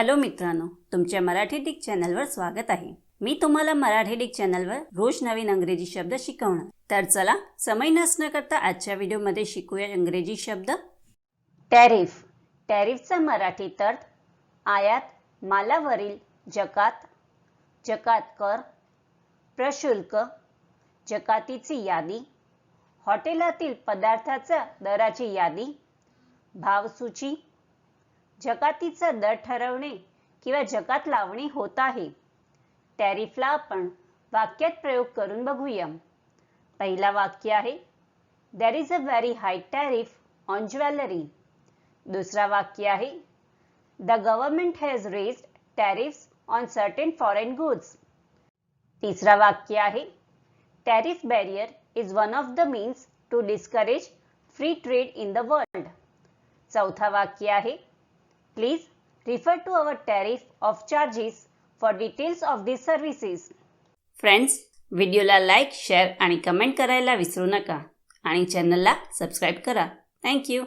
Hello मित्रांनो तुमच्या Marathi Dick चॅनलवर स्वागत आहे. मी तुम्हाला मराठी डिक चॅनलवर रोज नवीन अंग्रेजी शब्द शिकवणार. तर चला समय नसणं करता आजच्या व्हिडिओमध्ये शिकूया इंग्रजी शब्द. टॅरिफ. टॅरिफचा मराठी अर्थ आयात मालावरील जकात जकात कर प्रशुल्क जकातीची यादी हॉटेलातील पदार्थाच्या दराची यादी भावसूची जकातीचा दर ठरवणे किंवा जकात लावणे होत आहे. टॅरिफला आपण वाक्यात प्रयोग करून बघूया पहिला वाक्य आहे there is a very high tariff on jewellery दुसरा वाक्य आहे the government has raised tariffs on certain foreign goods तिसरा वाक्य आहे tariff barrier is one of the means to discourage free trade in the world चौथा वाक्य आहे please refer to our tariff of charges for details of these services friends व्हिडिओला like share आणि comment करायला विसरू नका. आणि चॅनलला सबस्क्राईब करा. थँक्यू